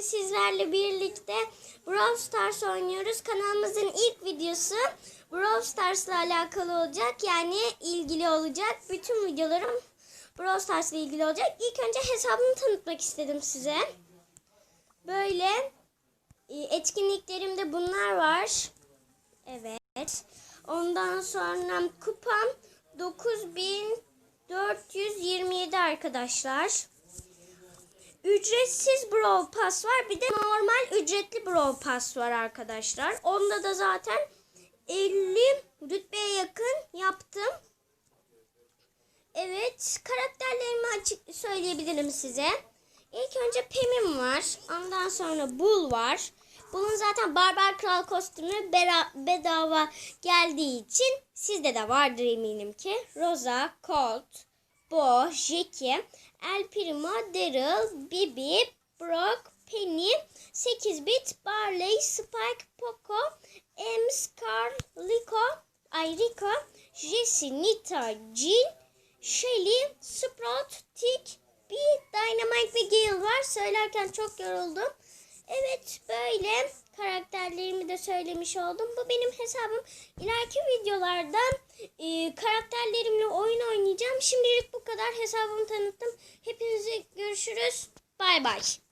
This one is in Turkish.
bugün sizlerle birlikte Brawl Stars oynuyoruz. Kanalımızın ilk videosu Brawl Stars'la alakalı olacak. Yani ilgili olacak. Bütün videolarım Brawl Stars'la ilgili olacak. İlk önce hesabımı tanıtmak istedim size. Böyle e, etkinliklerimde bunlar var. Evet. Ondan sonra kupam 9427 arkadaşlar. Ücretsiz Brawl Pass var. Bir de normal ücretli Brawl Pass var arkadaşlar. Onda da zaten 50 rütbeye yakın yaptım. Evet, karakterlerimi açık söyleyebilirim size. İlk önce Pem'im var. Ondan sonra Bull var. Bull'un zaten Barbar Kral kostümü bedava geldiği için sizde de vardır eminim ki. Rosa, Colt, Bo, Jackie, El Primo, Daryl, Bibi, Brock, Penny, 8 bit, Barley, Spike, Poco, M, Scar, Rico, ay Rico, Jessie, Nita, Jill, Shelly, Sprout, Tick, B, Dynamite ve Gale var. Söylerken çok yoruldum. Evet böyle karakterlerimi de söylemiş oldum. Bu benim hesabım. İleriki videolarda e, karakterlerimle oyun oynayacağım. Şimdilik kadar hesabımı tanıttım. Hepinize görüşürüz. Bay bay.